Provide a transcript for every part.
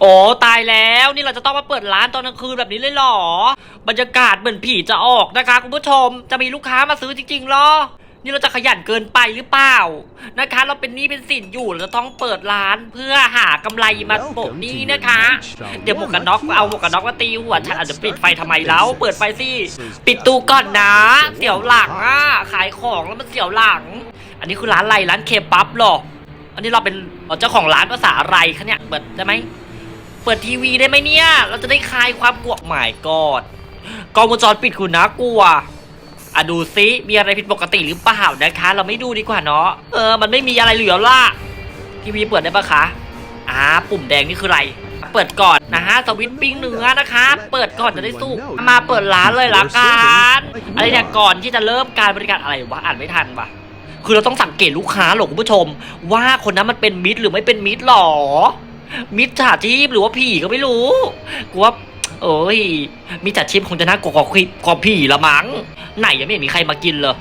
โอ้ตายแล้วนี่เราจะต้องมาเปิดร้านตอนกลางคืนแบบนี้เลยเหรอ บรรยากาศเหมือนผีจะออกนะคะคุณผู้ชมจะมีลูกค้ามาซื้อจริงๆหรอ นี่เราจะขยันเกินไปหรือเปล่านะคะ เราเป็นหนี้เป็นสินอยู่เราจะต้องเปิดร้านเพื่อหากำไรมาโปะหนี้นะคะ เดี๋ยวหมวกกันน็อกเอาหมวกกันน็อกมาตีหัวฉันอาจจะปิดไฟทำไมแล้ว เปิดไฟสิปิดตู้ก่อนนะ เสียวหลังอะขายของแล้วมันเสียวหลัง อันนี้คือร้านอะไรร้านเคปับหรออันนี้เราเป็นเจ้าของร้านภาษาอะไรคะเนี่ยเปิดได้ไหม เปิดทีวีได้ไหมเนี่ย เราจะได้คลายความกลัวหมายกอดกล้องวงจรปิดคุณนะกลัวอะดูซิมีอะไรผิดปกติหรือเปล่านะคะ เราไม่ดูดีกว่าเนาะเออ มันไม่มีอะไรเหลือล่ะทีวีเปิดได้ปะคะอ่าปุ่มแดงนี่คืออะไร เปิดก่อนนะฮะสวิตปิ้งเนื้อนะคะ เปิดก่อนจะได้สู้มาเปิดร้านเลยละกันอะไรเนี่ยก่อนที่จะเริ่มการบริการอะไรวะอ่านไม่ทันวะคือเราต้องสังเกตลูกค้าหรอคุณผู้ชม ว่าคนนั้นมันเป็นมิตรหรือไม่เป็นมิตรหรอ มิจฉาชีพหรือว่าผีก็ไม่รู้กูว่าเอ้ยมิจฉาชีพคงจะน่ากลัวกว่าผีกว่าผีละมั้งไหนยังไม่มีใครมากินเลย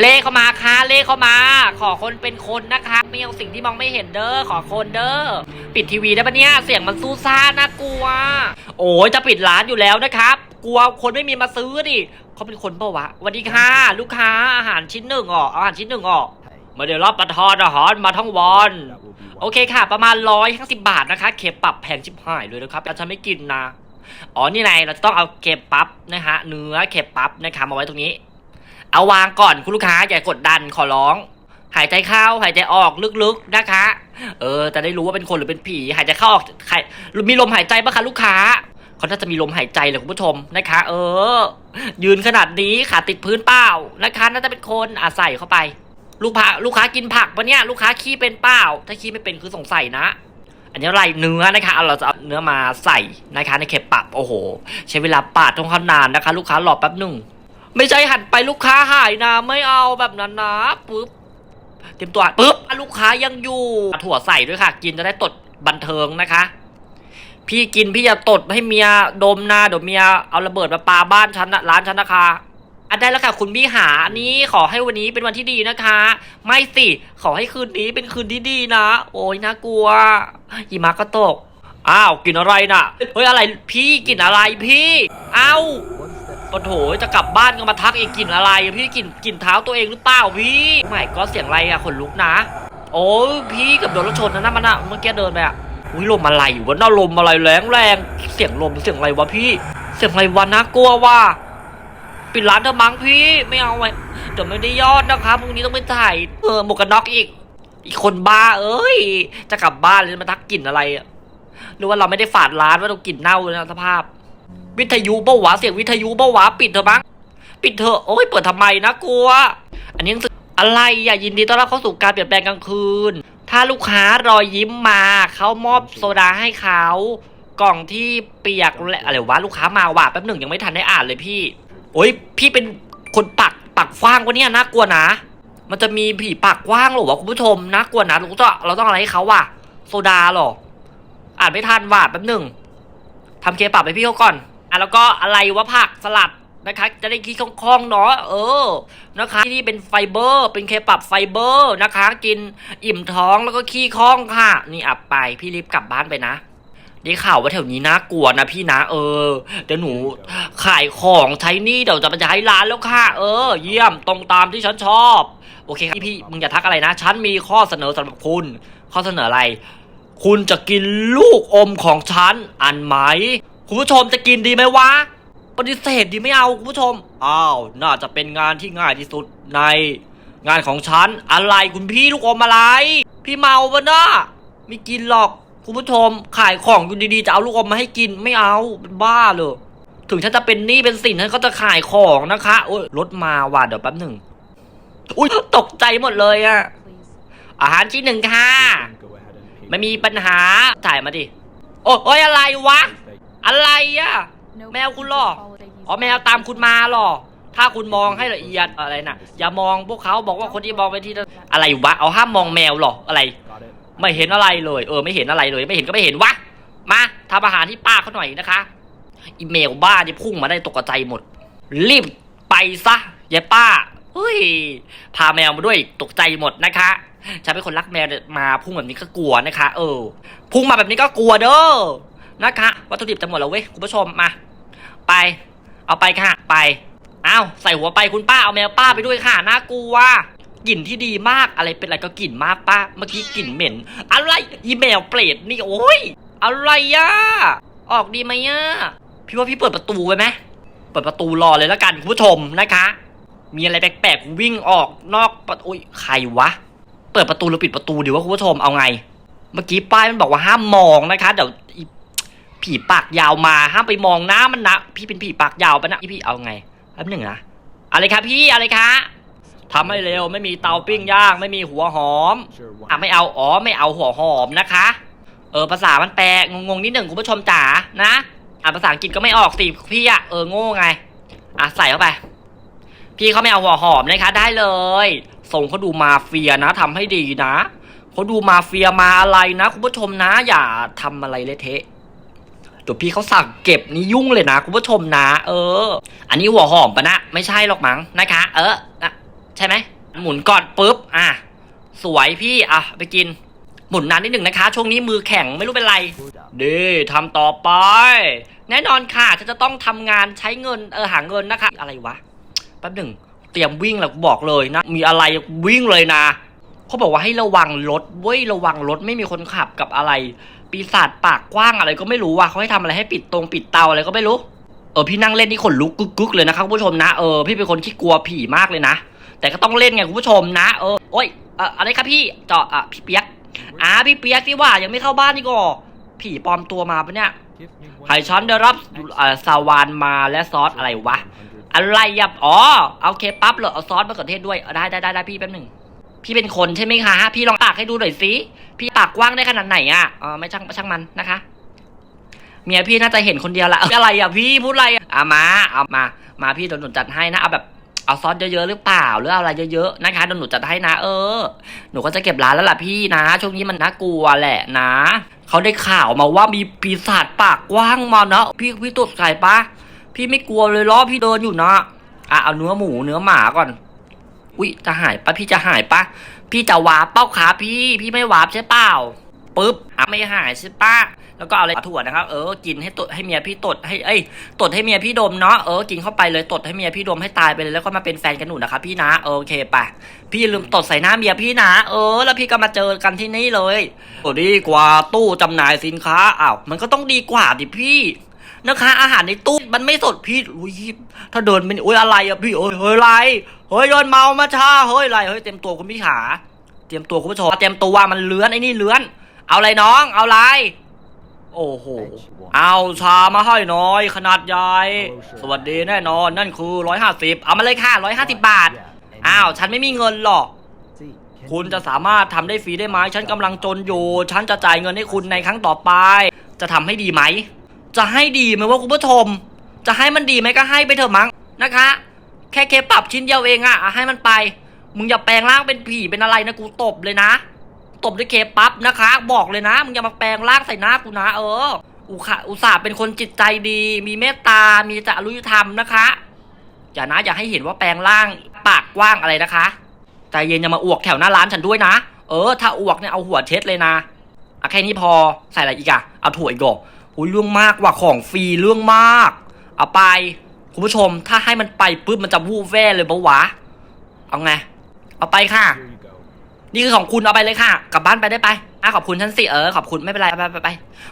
เลขเข้ามาค่ะเลขเข้ามา ขอคนเป็นคนนะคะไม่เอาสิ่งที่มองไม่เห็นเด้อขอคนเด้อปิดทีวีได้ปะเนี่ยเสียงมันสู้ซ่าน่ากลัว โอ้ยจะปิดร้านอยู่แล้วนะครับ กลัวคนไม่มีมาซื้อดิเขาเป็นคนเปล่าวะสวัสดีค่ะ ลูกค้าอาหารชิ้นหนึ่งอออาหารชิ้นหนึ่งออ มาเดี๋ยวรับประทานอาหารมาทั้งวัน โอเคค่ะ ประมาณร้อยห้าสิบาทนะคะ เคปับแพงชิบหายเลยนะครับแต่ฉันไม่กินนะอ๋อนี่ไงเราจะต้องเอาเคปับนะฮะเนื้อเคปับนะคะมาไว้ตรงนี้ เอาวางก่อนคุณลูกค้าอย่ากดดันขอร้อง หายใจเข้าหายใจออกลึกๆนะคะ เออจะได้รู้ว่าเป็นคนหรือเป็นผีหายใจเข้าออกใครมีลมหายใจปะคะลูกค้าเขาน่าจะมีลมหายใจเลยคุณผู้ชมนะคะ เออ ยืนขนาดนี้ขาติดพื้นเปล่านะคะ น่าจะเป็นคนอาใส่เข้าไป ลูกค้าลูกค้ากินผักปะเนี่ยลูกค้าขี้เป็นเปล่า ถ้าขี้ไม่เป็นคือสงสัยนะ อันนี้อะไรเนื้อนะคะ เราจะเอาเนื้อมาใส่นะคะ ในเข็บปับโอ้โห ใช้เวลาปาดตรงขนานนะคะ ลูกค้ารอแป๊บหนึ่งไม่ใช่หันไปลูกค้าหายนะไม่เอาแบบนั้นนะปึ๊บเตรียมตัวปึ๊บลูกค้ายังอยู่ถั่วใส่ด้วยค่ะ กินจะได้ตดบันเทิงนะคะ พี่กินพี่อย่าตดให้เมียดมนะเดี๋ยวเมียเอาระเบิดมาปาบ้านฉันนะร้านฉันนะคะ อันได้แล้วค่ะคุณพี่หาอันนี้ขอให้วันนี้เป็นวันที่ดีนะคะ ไม่สิ ขอให้คืนนี้เป็นคืนที่ดีนะ โอ้ยน่ากลัวหิมะก็ตก อ้าวกินอะไรน่ะ เฮ้ยอะไรพี่กินอะไรพี่เอ้าปะโถจะกลับบ้านก็มาทักเองกินอะไร พี่กินกินเท้าตัวเองหรือเปล่าพี่ไม่ก็เสียงอะไรอะขนลุกนะ โอ้ยพี่กับโดนรถชนนะนั่นมันอะเมื่อกี้เดินไปอะอุ้ยลมอะไรอยู่วะน่าลมอะไรแรงแรงเสียงลมเสียงอะไรวะพี่ เสียงอะไรวะน่ากลัวว่ะ ปิดร้านเถอะมั้งพี่ไม่เอาไว้เดี๋ยวไม่ได้ยอดนะคะพรุ่งนี้ต้องไปถ่ายเออหมวกกันน็อกอีก อีกคนบ้าเอ้ย จะกลับบ้านเลยมาทักกลิ่นอะไรอะหรือว่าเราไม่ได้ฝาดร้านว่าเรากลิ่นเน่าเลยนะสภาพ วิทยุเบ้าวะเสียงวิทยุเบ้าวะปิดเถอะมั้งปิดเถอะโอ้ยเปิดทำไมนะกลัว อันนี้หนังสืออะไรอย่ายินดีต้อนรับเข้าสู่การเปลี่ยนแปลงกลางคืน ถ้าลูกค้ารอยยิ้มมาเขามอบโซดาให้เขากล่องที่เปียกและอะไรวะลูกค้ามาว่ะแป๊บหนึ่งยังไม่ทันได้อ่านเลยพี่ โอ้ยพี่เป็นคนปักปักกว้างว่านี้น่ากลัวนะ มันจะมีผีปากกว้างหรอวะคุณผู้ชมน่ากลัวนะเราต้องเราต้องอะไรให้เขาว่ะโซดาหรออ่านไม่ทันว่ะแป๊บหนึ่งทำเคปับให้พี่เขาก่อนอะแล้วก็อะไรวะผักสลัดนะคะ จะได้คิดคล่องๆเนาะเออนะคะที่นี่เป็นไฟเบอร์ เป็นเคปับไฟเบอร์นะคะ กินอิ่มท้องแล้วก็ขี้คล่องค่ะ นี่อับไปพี่รีบกลับบ้านไปนะ ได้ข่าวว่าแถวนี้น่ากลัวนะพี่นะเออเดี๋ยวหนูขายของใช้นี่เดี๋ยวจะไปย้ายร้านแล้วค่ะ เออ เยี่ยมตรงตามที่ฉันชอบ โอเคครับพี่พี่มึงอย่าทักอะไรนะฉันมีข้อเสนอสำหรับคุณ ข้อเสนออะไร คุณจะกินลูกอมของฉันอันไหมคุณผู้ชมจะกินดีไหมวะปฏิเสธดีไม่เอาคุณผู้ชมอ้าวน่าจะเป็นงานที่ง่ายที่สุดใน งานของฉันอะไรคุณพี่ลูกอมอะไร พี่เมาปะนะไม่กินหรอก คุณผู้ชมขายของอยู่ดีๆจะเอาลูกอมมาให้กินไม่เอาเป็นบ้าเลยถึงฉันจะเป็นหนี้เป็นสินฉันก็จะขายของนะคะโอ้ยรถมาว่ะเดี๋ยวแป๊บหนึ่งอุ้ยตกใจหมดเลยอะอาหารชิ้นหนึ่งค่ะไม่มีปัญหาถ่ายมาดิโอ้โอ้ยอะไรวะ อะไรอะแมวคุณหรออ๋อแมวตามคุณมาหรอถ้าคุณมองให้ละเอียดอะไรนะอย่ามองพวกเขาบอกว่าคนที่มองไปที่อะไรวะเอาห้ามมองแมวหรออะไร ไม่เห็นอะไรเลย เออไม่เห็นอะไรเลย ไม่เห็นก็ไม่เห็นวะมาทำอาหารที่ป้าเขาหน่อยนะคะ อีเมลบ้าที่พุ่งมาได้ตกใจหมด รีบไปซะยายป้าเฮ้ยพาแมวมาด้วยตกใจหมดนะคะฉันเป็นคนรักแมวมาพุ่งแบบนี้ก็กลัวนะคะ เออ พุ่งมาแบบนี้ก็กลัวเด้อนะคะ วัตถุดิบจะหมดแล้วเว้ยคุณผู้ชมมา ไป เอาไปค่ะ ไปอ้าวใส่หัวไปคุณป้าเอาแมวป้าไปด้วยค่ะน่ากลัว กลิ่นที่ดีมากอะไรเป็นอะไรก็กลิ่นมากป้าเมื่อกี้กลิ่นเหม็น อะไรอีแมวเปรตนี่โอ้ยอะไรยะออกดีไหมยะพี่ว่าพี่เปิดประตูไว้ไหมเปิดประตูรอเลยแล้วกันคุณผู้ชมนะคะ มีอะไรแปลกๆวิ่งออกนอกประตูใครวะ เปิดประตูหรือปิดประตูดีวะคุณผู้ชมเอาไง เมื่อกี้ป้ายมันบอกว่าห้ามมองนะคะเดี๋ยวผีปากยาวมาห้ามไปมองหน้ามันนะพี่เป็นผีปากยาวปะนะพี่เอาไงแป๊บหนึ่งนะอะไรคะพี่อะไรคะ ทำให้เร็วไม่มีเตาปิ้งย่าง ไม่มีหัวหอม Sure, why อะไม่เอาอ๋อไม่เอาหัวหอมนะคะ เออภาษามันแปลงงๆนิดหนึ่งคุณผู้ชมจ๋านะอ่านภาษาอังกฤษก็ไม่ออกสิพี่อะเออโง่ไงอะใส่เข้าไป พี่เขาไม่เอาหัวหอมนะคะ ได้เลยส่งเขาดูมาเฟียนะทำให้ดีนะเขาดูมาเฟียมาอะไรนะคุณผู้ชมนะ อย่าทำอะไรเละเทะตัวพี่เขาสั่งเก็บนี่ยุ่งเลยนะคุณผู้ชมนะ เออ อันนี้หัวหอมปะนะ ไม่ใช่หรอกมั้งนะคะ เอออะ ใช่ไหมหมุนก่อนปุ๊บอะสวยพี่อะไปกิน หมุนนานนิดหนึ่งนะคะ ช่วงนี้มือแข็งไม่รู้เป็นไรดีทำต่อไป แน่นอนค่ะฉันจะต้องทำงานใช้เงินเออหาเงินนะคะ อะไรวะแป๊บหนึ่งเตรียมวิ่งแล้วกูบอกเลยนะ มีอะไรวิ่งเลยนะเขาบอกว่าให้ระวังรถเว้ยระวังรถไม่มีคนขับกับอะไร ปีศาจปากกว้างอะไรก็ไม่รู้ว่ะเขาให้ทำอะไรให้ปิดตรงปิดเตาอะไรก็ไม่รู้ เออพี่นั่งเล่นนี่ขนลุกกึกกึกเลยนะครับผู้ชมนะเออพี่เป็นคนที่กลัวผีมากเลยนะ แต่ก็ต้องเล่นไงคุณผู้ชมนะเออโอ้ยเอออะไรครับพี่เจาะอะพี่เปียกอ่าพี่เปียกที่ว่ายังไม่เข้าบ้านนี่ก็ผีปลอมตัวมาปะเนี่ย Give me one ให้ฉันได้รับอ่าซาวานมาและซอสอะไรวะ อะไรยับอ๋อเอาเคปั๊บเลยเอาซอสมะเขือเทศด้วยได้ได้ได้พี่แป๊บหนึ่งพี่เป็นคนใช่ไหมคะ พี่ลองปากให้ดูหน่อยสิพี่ปากกว้างได้ขนาดไหนอะเออไม่ช่างไม่ช่างมันนะคะเมียพี่น่าจะเห็นคนเดียวละอะไรอะพี่พูดอะไรอะอะมาเอามา มาพี่โดนหนุนจัดให้นะเอาแบบ เอาซอสเยอะๆหรือเปล่าหรือเอาอะไรเยอะๆนะคะโดนหนุนจัดให้นะเออ หนูก็จะเก็บร้านแล้วล่ะพี่นะ ช่วงนี้มันน่ากลัวแหละนะเขาได้ข่าวมาว่ามีปีศาจปากกว้างมาเนาะพี่พี่ตดไก่ปะพี่ไม่กลัวเลยล้อพี่เดินอยู่นะอะเอาเนื้อหมูเนื้อหมาก่อน อุ้ยจะหายปะพี่จะหายปะพี่จะวาร์ปเป้าขาพี่ พี่ไม่วาร์ปใช่เปล่า ปุ๊บอะไม่หายใช่ปะแล้วก็เอาอะไรถั่วนะครับ เออ กินให้ตดให้เมียพี่ตดให้เอ้ยตดให้เมียพี่ดมเนาะ เออ กินเข้าไปเลยตดให้เมียพี่ดมให้ตายไปเลยแล้วก็มาเป็นแฟนกันหนูนะครับพี่นะโอเคไปพี่ลืมตดใส่หน้าเมียพี่นะ เออ แล้วพี่ก็มาเจอกันที่นี่เลยดีกว่าตู้จำหน่ายสินค้า อ้าว มันก็ต้องดีกว่าดิพี่นะคะ อาหารในตู้มันไม่สดพี่อุ้ยถ้าเดินเป็นอุ้ยอะไรอะพี่เอ้ยเฮ้ยอะไรเฮ้ยโดนเมามาชาเฮ้ยอะไรเฮ้ยเต็มตัวคุณพี่ขาเตรียมตัวคุณผู้ชมเตรียมตัวว่ามันเลื้อนไอ้นี่เลื้อน เอาอะไรน้อง เอาอะไรโอ้โห เอาชามาให้หน้อย ขนาดใหญ่ สวัสดีแน่นอนนั่นคือร้อยห้าสิบเอามาเลยค่ะร้อยห้าสิบบาท อ้าว ฉันไม่มีเงินหรอก See, can คุณ you- จะสามารถทำได้ฟรีได้ไหมฉันกำลังจนอยู่ ฉันจะจ่ายเงินให้คุณในครั้งต่อไป จะทำให้ดีไหม จะให้ดีไหมว่าคุณผู้ชม จะให้มันดีไหมก็ให้ไปเถอะมั้งนะคะ แค่เคปรับชิ้นเดียวเองอะอะให้มันไป มึงอย่าแปลงร่างเป็นผีเป็นอะไรนะกูตบเลยนะ ตบด้วยเคปั๊บนะคะ บอกเลยนะมึงอย่ามาแปลงร่างใส่หน้ากูนะเอออุคอุตส่าห์เป็นคนจิตใจดี มีเมตตา มีจริยธรรมนะคะอย่านะอย่าให้เห็นว่าแปลงร่างปากกว้างอะไรนะคะใจเย็นอย่ามาอวกแถวหน้าร้านฉันด้วยนะ เออ ถ้าอวกเนี่ยเอาหัวเช็ดเลยนะอะแค่นี้พอใส่อะไรอีกอะเอาถั่วอีกดอกอุ้ยเรื่องมากว่ะของฟรีเรื่องมาก เอาไป คุณผู้ชมถ้าให้มันไปปุ๊บมันจะวูบแว่เลยปะวะ เอาไง เอาไปค่ะ นี่คือของคุณเอาไปเลยค่ะ กลับบ้านไปได้ไปอะขอบคุณฉันสิเออขอบคุณไม่เป็นไรไปไปไป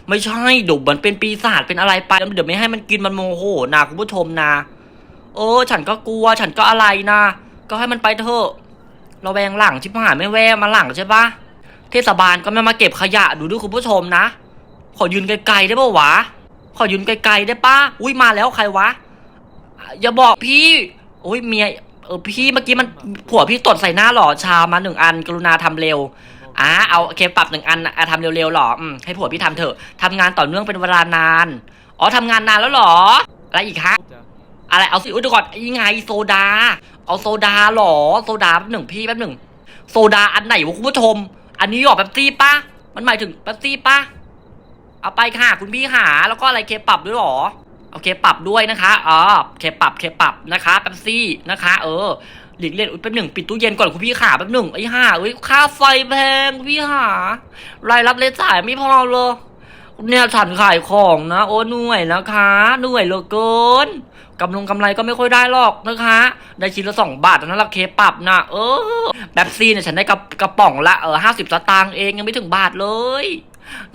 ไม่ใช่ดี๋ยวมันเป็นปีศาจเป็นอะไรไปแล้วเดี๋ยวไม่ให้มันกินมันโมโหนะคุณผู้ชมนะเออ ฉันก็กลัว ฉันก็อะไรนะก็ให้มันไปเถอะเราแวงหลังชิบหายไม่แวมาหลังใช่ปะเทศบาลก็ไม่มาเก็บขยะดูด้วยคุณผู้ชมนะ ขอยืนไกลๆได้ปะวะ ขอยืนไกลๆได้ปะอุ้ยมาแล้วใครวะอะอย่าบอกพี่ โอ้ยเมีย เออพี่เมื่อกี้มันผัวพี่ตดใส่หน้าหล่อชามาหนึ่งอัน กรุณาทำเร็วอ่าเอาเคปรับหนึ่งอันอะทำเร็วๆหรออืมให้ผัวพี่ทำเถอะทำงานต่อเนื่องเป็นเวลานาน อ๋อทำงานนานแล้วหรอ อะไรอีกฮะอะไรเอาสิอุ้ยดี๋ยวก่อนยังไงโซดา เอาโซดาหรอโซดาแป๊บหนึ่งพี่แป๊บหนึ่งโซดาอันไหนวะคุณผู้ชม อันนี้หรอแป๊บซี่ปะมันหมายถึงแป๊บซี่ปะเอาไปค่ะคุณพี่หาแล้วก็อะไรเคปรับด้วยหรอ โอเคปรับด้วยนะคะอ๋อเคปรับเคปรับนะคะแป๊บซี่นะคะ เออหลีกเลี่ยงอุ๊ยแป๊บหนึ่งปิดตู้เย็นก่อนคุณพี่ขาแป๊บหนึ่งไอ้ห่าเอ้ยค่าไฟแพงคุณพี่หารายรับรายจ่ายไม่พอเลยเนี่ยฉันขายของนะ โอ้เหนื่อยนะคะเหนื่อยเหลือเกินกำลงกำไรก็ไม่ค่อยได้หรอกนะคะ ได้ชิ้นละสองบาทเท่นั้นละเคปรับนะเออแบบซีเนี่ยฉันได้กระกระป๋องละเออห้าสิบสตางค์เองยังไม่ถึงบาทเลย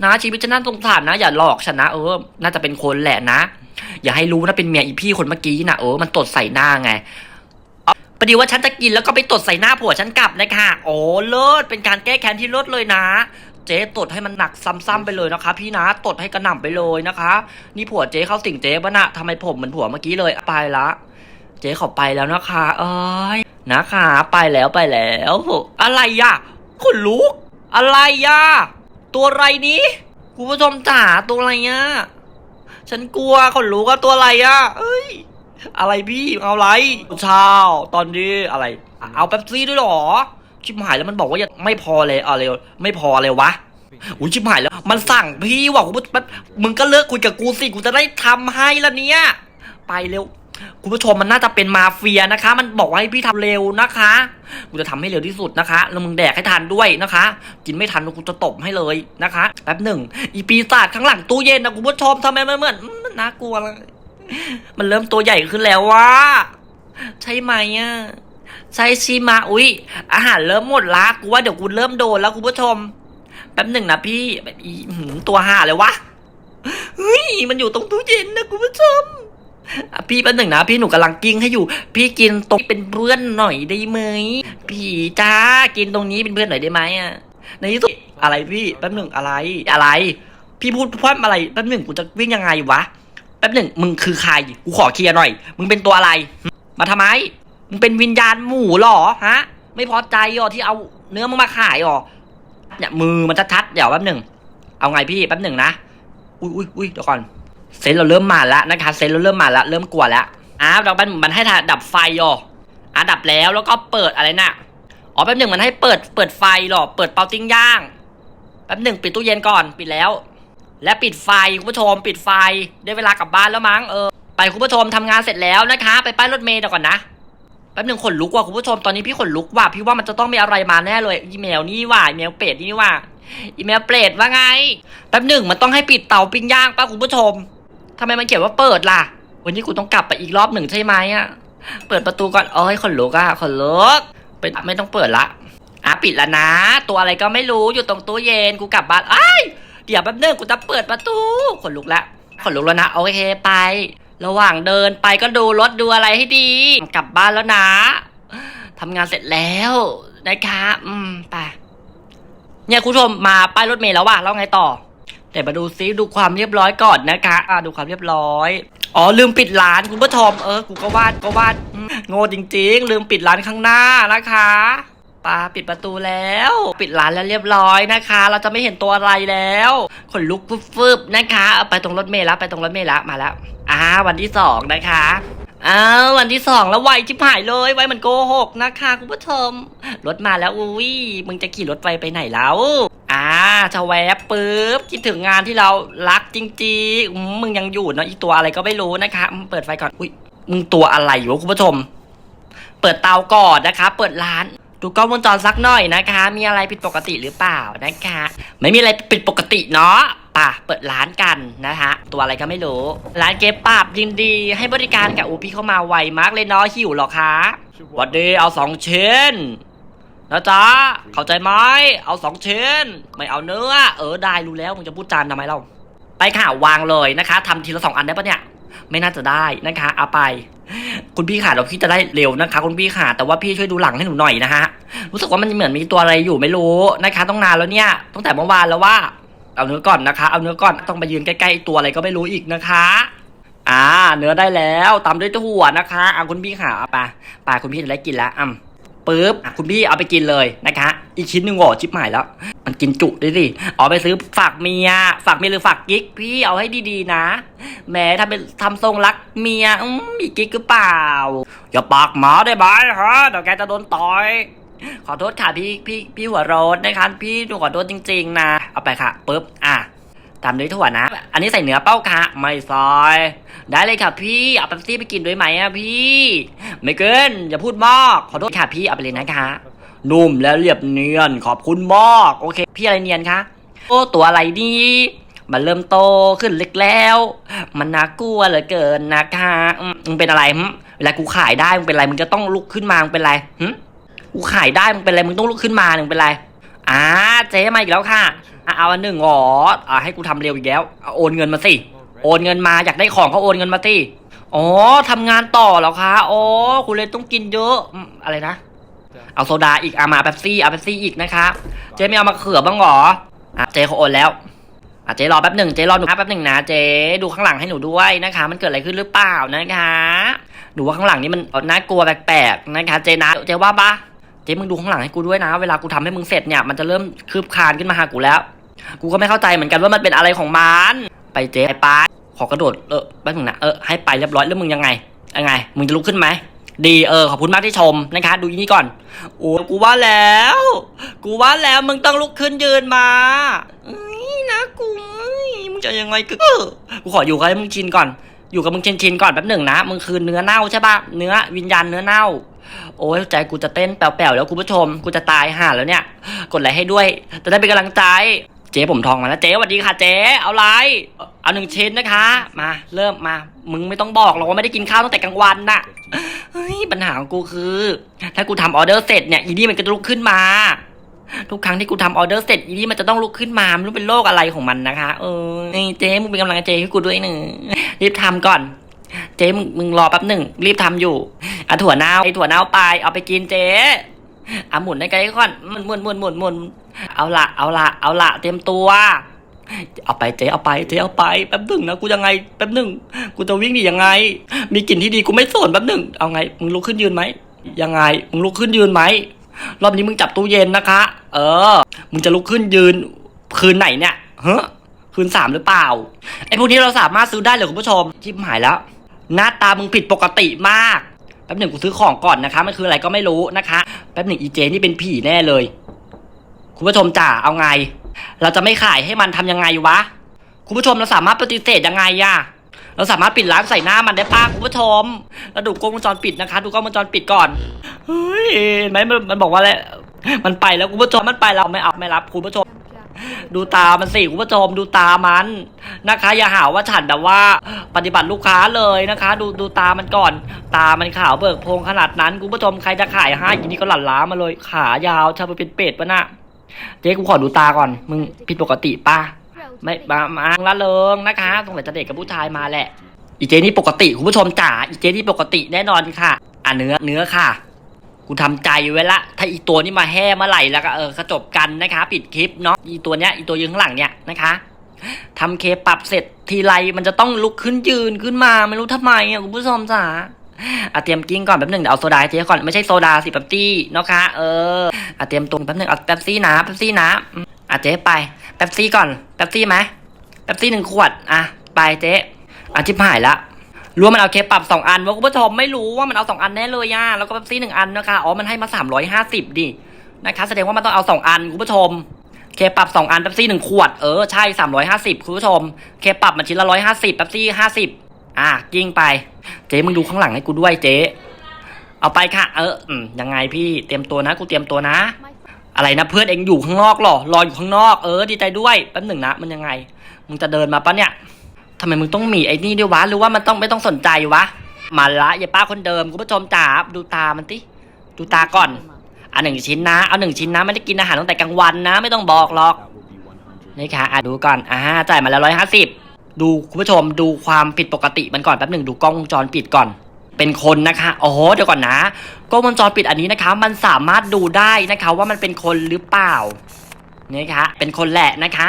นะชีวิตฉันน่าสงสารนะ อย่าหลอกฉันนะเออ น่าจะเป็นคนแหละนะ อย่าให้รู้นะเป็นเมียอีพี่คนเมื่อกี้นะเออมันตดใส่หน้าไงเอประเดี๋ยวว่าฉันจะกินแล้วก็ไปตดใส่หน้าผัวฉันกลับนะคะโอ้เลิศเป็นการแก้แค้นที่เลิศเลยนะ เจ๊ตดให้มันหนักซ้ำๆไปเลยนะคะ พี่นะตดให้กระหน่ำไปเลยนะคะ นี่ผัวเจ๊เข้าสิงเจ๊ปะนะทำไมผมเหมือนผัวเมื่อกี้เลยไปละ เจ๊ขาไปแล้วนะคะ เอ้ยนะคะ ไปแล้วไปแล้ว อะไรอะขนลุก อะไรอะตัวอะไรนี้คุณผู้ชมจ๋าตัวอะไรอะ ฉันกลัวขนลุกอะตัวอะไรอะเอ้ย อะไรพี่เอาอะไรเช้าตอนนี้อะไร เอาแป๊บซี่ด้วยหรอ ชิบหายแล้วมันบอกว่ายังไม่พอเลยอะไรไม่พอเลยวะอุ้ยชิบหายแล้ว มันสั่งพี่ว่ะกูแป๊บมึงก็เลิกคุยกับกูสิกูจะได้ทำให้ละเนี่ย ไปเร็ว คุณผู้ชมมันน่าจะเป็นมาเฟียนะคะ มันบอกว่าให้พี่ทำเร็วนะคะ กูจะทำให้เร็วที่สุดนะคะ แล้วมึงแดกให้ทันด้วยนะคะ กินไม่ทันกูจะตบให้เลยนะคะ แป๊บหนึ่ง อีปีศาจข้างหลังตู้เย็นนะคุณผู้ชมทำไมมันเหมือนมันน่ากลัวเลยมันเริ่มตัวใหญ่ขึ้นแล้วว่าใช่ไหมอะใช่ชิมาอุ๊ย อาหารเริ่มหมดละกูว่าเดี๋ยวกูเริ่มโดนแล้วคุณผู้ชม แป๊บหนึ่งนะพี่แบบอีหือตัวห่าเลยวะเฮ้ยมันอยู่ตรงตู้เย็นนะคุณผู้ชม พี่แป๊บหนึ่งนะ พี่หนูกำลังกิ้งให้อยู่ พี่กินตรงเป็นเพื่อนหน่อยได้ไหมพี่จ้ากินตรงนี้เป็นเพื่อนหน่อยได้ไหมอะในที่สุดอะไรพี่แป๊บหนึ่งอะไรอะไร พี่พูดพร่ำอะไรแป๊บหนึ่งกูจะวิ่งยังไงวะแป๊บหนึ่งมึงคือใครกูขอเคลียร์หน่อย มึงเป็นตัวอะไร มาทำไมมึงเป็นวิญญาณหมูหรอฮะ ไม่พอใจเหรอที่เอาเนื้อมึงมาขายเหรอเนี่ยมือมันจะชัดเดี๋ยวแป๊บหนึ่งเอาไงพี่แป๊บหนึ่งนะอุ้ยอุ้ยอุ้ยเดี๋ยวก่อน เซนเราเริ่มมาแล้วนะคะเซนเราเริ่มมาแล้วเริ่มกลัวแล้วอ่าวเรามันมันให้ดับไฟอ่ออะดับแล้วแล้วก็เปิดอะไรน่ะอ๋อแป๊บหนึ่งมันให้เปิดเปิดไฟหรอเปิดเตาติ้งย่างแป๊บหนึ่งปิดตู้เย็นก่อนปิดแล้ว และปิดไฟคุณผู้ชมปิดไฟได้เวลากลับบ้านแล้วมั้งเออไปคุณผู้ชมทำงานเสร็จแล้วนะคะ ไปป้ายรถเมล์เดี๋ยวก่อนนะแป๊บหนึ่งขนลุกว่ะคุณผู้ชมตอนนี้พี่ขนลุกว่ะพี่ว่ามันจะต้องมีอะไรมาแน่เลยอีเมลนี่ว่ะอีเมลเป็ดนี่ว่ะอีเมลเป็ดว่าไงแป๊บหนึ่งมันต้องให้ปิดเตาปิ้งย่างป้าคุณผู้ชม ทำไมมันเขียนว่าเปิดล่ะ วันนี้กูต้องกลับไปอีกรอบหนึ่งใช่ไหมอะ เปิดประตูก่อนเอ้ยขนลุกอะขนลุกไปไม่ต้องเปิดละอะปิดแล้วนะ ตัวอะไรก็ไม่รู้อยู่ตรงตู้เย็นกูกลับบ้านไอ้ยเดี๋ยวแป๊บนึงกูจะเปิดประตูขนลุกละขนลุกแล้วนะโอเคไป ระหว่างเดินไปก็ดูรถดูอะไรให้ดี กลับบ้านแล้วนะทำงานเสร็จแล้วนะคะ อืม ไป เนี่ยคุณผู้ชมมาป้ายรถเมล์แล้วว่ะแล้วไงต่อ แต่มาดูซิดูความเรียบร้อยก่อนนะคะอ่าดูความเรียบร้อยอ๋อลืมปิดร้านคุณผู้ชมเออกูก็วาดก็วาดโง่จริง ๆ ลืมปิดร้านข้างหน้านะคะปาปิดประตูแล้ว ปิดร้านแล้วเรียบร้อยนะคะ เราจะไม่เห็นตัวอะไรแล้วขนลุกฟึบๆนะคะไปตรงรถเมล์แล้วไปตรงรถเมล์แล้วมาแล้วอ่าวันที่สองนะคะอ้าววันที่สองแล้วไวชิบหายเลยไวเหมันโกหกนะคะคุณผู้ชมรถมาแล้วอุ้ยมึงจะขี่รถไฟไปไหนแล้ว ชาแวบปุ๊บคิดถึงงานที่เรารักจริงๆมึงยังอยู่เนาะอีตัวอะไรก็ไม่รู้นะคะเปิดไฟก่อนอุ้ยมึงตัวอะไรวะคุณผู้ชม เปิดเตาก่อนนะคะ เปิดร้านดูกล้องวงจรสักหน่อยนะคะ มีอะไรผิดปกติหรือเปล่านะคะ ไม่มีอะไรผิดปกติเนาะป่ะเปิดร้านกันนะคะตัวอะไรก็ไม่รู้ ร้านเก็บปราบยินดีให้บริการกับอูพี่เข้ามาไวมากเลยเนาะหิวหรอคะวัดดีเอาสองเชน นะจ๊ะเข้าใจไหมเอาสองชิ้นไม่เอาเนื้อ เออได้รู้แล้วมึงจะพูดจานทำไมเราไปข่าวางเลยนะคะทำทีละสองอันได้ปะเนี่ย ไม่น่าจะได้นะคะเอาไป คุณพี่ขาเราพี่จะได้เร็วนะคะ คุณพี่ขาแต่ว่าพี่ช่วยดูหลังให้หนูหน่อยนะฮะรู้สึกว่ามันเหมือนมีตัวอะไรอยู่ไม่รู้นะคะ ต้องนานแล้วเนี่ยตั้งแต่เมื่อวานแล้วว่า เอาเนื้อก่อนนะคะ เอาเนื้อก่อนต้องไปยืนใกล้ๆตัวอะไรก็ไม่รู้อีกนะคะอ่า เนื้อได้แล้วตามด้วยถั่วนะคะเอาคุณพี่ขาเอาไปไปคุณพี่จะได้กินแล้วอะ ปุ๊บคุณพี่เอาไปกินเลยนะคะอีกชิ้นหนึ่งโหชิบหายแล้ว มันกินจุด้วยสิเอาไปซื้อฝากเมีย ฝากเมียหรือฝากกิ๊ก พี่เอาให้ดีๆนะแหม้ทำเป็นทำทรงรักเมียอืมมีกิ๊กหรือเปล่า อย่าปากหมาได้ไหมฮะเดี๋ยวแกจะโดนต่อยขอโทษค่ะพี่พี่พี่หัวโรดนะคะพี่หนูขอโทษจริง ๆ นะ เอาไปค่ะปุ๊บอะ ตามด้วยถั่วนะ อันนี้ใส่เนื้อเป้าคะไม่ซอย ได้เลยค่ะพี่ เอาเป๊ปซี่ไปกินด้วยไหมอะพี่ ไม่เกิน อย่าพูดมาก ขอโทษค่ะพี่ เอาไปเลยนะคะ นุ่มและเรียบเนียน ขอบคุณมาก โอเค พี่อะไรเนียนคะ โอ้ ตัวอะไรนี่ มันเริ่มโตขึ้นเล็กแล้ว มันน่ากลัวเหลือเกินนะคะอืมมึงเป็นอะไรหึเวลากูขายได้มึงเป็นอะไร มึงจะต้องลุกขึ้นมา มึงเป็นอะไรหึกูขายได้ มึงเป็นอะไร มึงต้องลุกขึ้นมา มึงเป็นอะไรอ่าเจ๊มาอีกแล้วค่ะ อะเอาอันหนึ่งอ๋ออ่าให้กูทำเร็วอีกแล้วเอาโอนเงินมาสิ โอนเงินมาอยากได้ของก็โอนเงินมาสิอ๋อทำงานต่อเหรอคะอ๋อคุณเลยต้องกินเยอะอืมอะไรนะ เอาโซดาอีกเอามาเป๊ปซี่เอาเป๊ปซี่อีกนะคะ เจ๊ไม่เอามาเขือบ้างเหรออะเจ๊เขาโอนแล้วอะเจ๊รอแป๊บหนึ่งเจ๊รอหนูแป๊บหนึ่งนะเจ๊ดูข้างหลังให้หนูด้วยนะคะ มันเกิดอะไรขึ้นหรือเปล่านะคะดูว่าข้างหลังนี่มันน่ากลัวแปลกๆนะคะ เจ๊นะเจ๊ว่าปะ เจ๊มึงดูข้างหลังให้กูด้วยนะ เวลากูทำให้มึงเสร็จเนี่ยมันจะเริ่มคืบคลานขึ้นมาหากูแล้ว กูก็ไม่เข้าใจเหมือนกันว่ามันเป็นอะไรของมันไปเจ๊ไปไปขอกระโดดเออแป๊บหนึงนะเออให้ไปเรียบร้อยแล้วมึงยังไงยังไง มึงจะลุกขึ้นไหมดีเออขอบคุณมากที่ชมนะคะ ดูอีนี่ก่อนโอ้กูว่าแล้ว กูว่าแล้วมึงต้องลุกขึ้นยืนมาอ้นะกูมึงจะยังไงกูกูขออยู่กับมึงชินก่อน อยู่กับมึงชินชินก่อนแป๊บหนึ่งนะมึงคือเนื้อเน่าใช่ปะเนื้อวิญญาณเนื้อเน่า โอ้ยใจกูจะเต้นแป๋วๆแล้วคุณผู้ชม กูจะตายห่าแล้วเนี่ย กดไลค์ให้ด้วย จะได้เป็นกำลังใจ เจ๊ผมทองมาแล้วเจ๊สวัสดีค่ะเจ๊ เอาไรเอาหนึ่งชิ้นนะคะ มาเริ่มมา มึงไม่ต้องบอกหรอกว่าไม่ได้กินข้าวตั้งแต่กลางวันน่ะเฮ้ยปัญหาของกูคือ ถ้ากูทำออเดอร์เสร็จเนี่ยอีนี่มันก็จะลุกขึ้นมา ทุกครั้งที่กูทำออเดอร์เสร็จอีนี่มันจะต้องลุกขึ้นมาไม่รู้เป็นโรคอะไรของมันนะคะ เออเจ๊มึงเป็นกำลังใจให้กูด้วยหนึ่งรีบทำก่อน เจ๊มึงมึงรอแป๊บหนึ่ง รีบทำอยู่อะถั่วเน่าไอถั่วเน่าไปเอาไปกินเจ๊อะหมุนให้ไกลก่อนหมุนหมุนหมุนหมุนหมุนเอาละเอาละเอาละเตรียมตัว เอาไปเจ๊เอาไปเจ๊เอาไปแป๊บหนึ่งนะกูยังไงแป๊บหนึ่งกูจะวิ่งหนียังไง มีกลิ่นที่ดีกูไม่สนแป๊บหนึ่งเอาไงมึงลุกขึ้นยืนไหมยังไงมึงลุกขึ้นยืนไหมรอบนี้มึงจับตู้เย็นนะคะ เออ มึงจะลุกขึ้นยืนคืนไหนเนี่ยเฮ้คืนสามหรือเปล่าไอ้พวกนี้เราสามารถซื้อได้เลยคุณผู้ชมชิบหายแล้ว หน้าตามึงผิดปกติมาก แป๊บหนึ่งกูซื้อของก่อนนะคะ มันคืออะไรก็ไม่รู้นะคะ แป๊บหนึ่งอีเจนี่เป็นผีแน่เลย คุณผู้ชมจ๋าเอาไง เราจะไม่ขายให้มันทำยังไงวะ คุณผู้ชมเราสามารถปฏิเสธยังไงอะเราสามารถปิดร้านใส่หน้ามันได้ป้าคุณผู้ชมแล้วดูกล้องวงจรปิดนะคะ ดูกล้องวงจรปิดก่อน เฮ้ยเห็นไหมมันมันบอกว่าอะไร มันไปแล้วคุณผู้ชมมันไปเราไม่เอาไม่รับคุณผู้ชม ดูตามันสิคุณผู้ชมดูตามันนะคะ อย่าหาว่าฉันแบบว่าปฏิบัติลูกค้าเลยนะคะ ดูดูตามันก่อน ตามันขาวเบิกโพงขนาดนั้นคุณผู้ชมใครจะขายให้ยินนี้ก็หลั่นล้ามาเลย ขายาวชาไปเป็นเป็ดปะน่ะเจ๊กูขอดูตาก่อน มึงผิดปกติป่ะไม่มามาละเริงนะคะสงสัยจะเด็กกับผู้ชายมาแหละอีเจนี่ปกติคุณผู้ชมจ๋าอีเจนี่ปกติแน่นอนค่ะ อะเนื้อเนื้อค่ะ กูทำใจไว้ละ ถ้าอีตัวนี้มาแห่เมื่อไหร่แล้วก็เออกระจบกันนะคะ ปิดคลิปเนาะ อีตัวเนี้ย อีตัวยืนข้างหลังเนี่ยนะคะทำเคปรับเสร็จทีไรมันจะต้องลุกขึ้นยืนขึ้นมาไม่รู้ทำไมอะคุณผู้ชมจ๋าอะเตรียมกิ้งก่อนแป๊บหนึ่งเดี๋ยวเอาโซดาให้เจ๊ก่อนไม่ใช่โซดาสิแป๊บซี่เนาะคะเอออะเตรียมตรงแป๊บหนึ่งเอาแป๊บซี่นะแป๊บซี่นะอะเจ๊ไปแป๊บซี่ก่อนแป๊บซี่ไหมแป๊บซี่หนึ่งขวดอะไปเจ๊อะชิบหายละ รู้ว่ามันเอาเคปปรับสองอันว่าคุณผู้ชมไม่รู้ว่ามันเอาสองอันแน่เลยย่าแล้วก็เป๊ปซี่หนึ่งอันนะคะอ๋อมันให้มาสามร้อยห้าสิบดินะคะแสดงว่ามันต้องเอาสองอันคุณผู้ชม เคปรับสองอันเป๊ปซี่หนึ่งขวดเออใช่สามร้อยห้าสิบคุณผู้ชม เคปรับมันชิ้นละร้อยห้าสิบเป๊ปซี่ห้าสิบอะกิ้งไป เจ๊มึงดูข้างหลังให้กูด้วยเจ๊เอาไปค่ะ เอออืมยังไงพี่เตรียมตัวนะกูเตรียมตัวนะ อะไรนะเพื่อนเองอยู่ข้างนอกหรอรออยู่ข้างนอกเออดีใจด้วยแป๊บหนึ่งนะมันยังไงมึงจะเดินมาปะเนี่ย ทำไมมึงต้องมีไอ้นี่ด้วยวะ หรือว่ามันต้องไม่ต้องสนใจวะ มาละอย่าป้าคนเดิมคุณผู้ชมจ๋าดูตามันติดูตาก่อนอะหนึ่งชิ้นนะ เอาหนึ่งชิ้นนะ ไม่ได้กินอาหารตั้งแต่กลางวันนะ ไม่ต้องบอกหรอก นี่ค่ะอะดูก่อน อ่าจ่ายมาแล้วร้อยห้าสิบดูคุณผู้ชมดูความผิดปกติมันก่อนแป๊บหนึ่งดูกล้องวงจรปิดก่อน เป็นคนนะคะอ๋อเดี๋ยวก่อนนะ กล้องวงจรปิดอันนี้นะคะ มันสามารถดูได้นะคะ ว่ามันเป็นคนหรือเปล่า นี่ค่ะ เป็นคนแหละนะคะ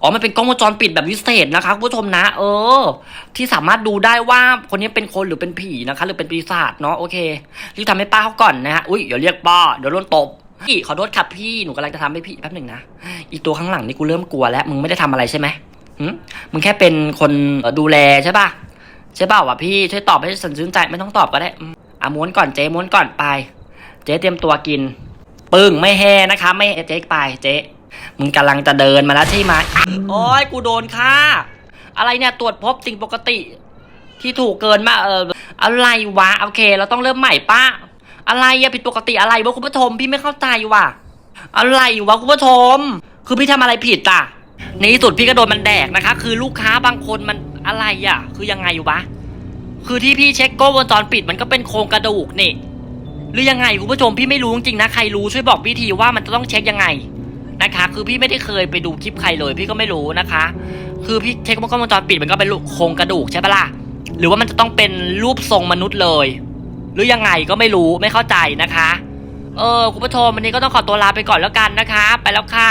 อ๋อ มันเป็นกล้องวงจรปิดแบบวิเศษนะคะคุณผู้ชมนะ เออ ที่สามารถดูได้ว่าคนนี้เป็นคนหรือเป็นผีนะคะ หรือเป็นปีศาจเนาะโอเครีบทำให้ป้าเขาก่อนนะฮะอุ้ยเดี๋ยวเรียกป้าเดี๋ยวโดนตบพี่ขอโทษครับพี่หนูกำลังจะทำให้พี่แป๊บหนึ่งนะอีตัวข้างหลังนี่กูเริ่มกลัวแล้ว มึงไม่ได้ทำอะไรใช่ไหมมึงแค่เป็นคนดูแลใช่ป่ะใช่ป่าววะพี่ช่วยตอบให้สันชื่นใจไม่ต้องตอบก็ได้อืมอะม้วนก่อนเจ๊ม้วนก่อนไป เจ๊เตรียมตัวกิน ปึ้งไม่แห่นะคะ ไม่เจ๊ไปเจ๊ มึงกำลังจะเดินมาแล้วใช่ไหมโอ้ยกูโดนฆ่าอะไรเนี่ยตรวจพบสิ่งปกติ ที่ถูกเกินมาเอออะไรวะโอเค เราต้องเริ่มใหม่ป้าอะไรอะผิดปกติอะไรวะคุณผู้ชมพี่ไม่เข้าใจว่ะ อะไรวะคุณผู้ชม คือพี่ทำอะไรผิดอะในที่สุดพี่ก็โดนมันแดกนะคะ คือลูกค้าบางคนมันอะไรอะ คือยังไงอยู่วะคือที่พี่เช็คกล้องวงจรปิดมันก็เป็นโครงกระดูกนี่หรือยังไงคุณผู้ชมพี่ไม่รู้จริงนะใครรู้ช่วยบอกพี่ทีว่ามันจะต้องเช็คยังไง นะคะ คือพี่ไม่ได้เคยไปดูคลิปใครเลย พี่ก็ไม่รู้นะคะ คือพี่เช็คกล้องวงจรปิดมันก็เป็นโครงกระดูกใช่ปะล่ะหรือว่ามันจะต้องเป็นรูปทรงมนุษย์เลย หรือยังไงก็ไม่รู้ไม่เข้าใจนะคะ เออคุณผู้ชมวันนี้ก็ต้องขอตัวลาไปก่อนแล้วกันนะคะ ไปแล้วค่ะ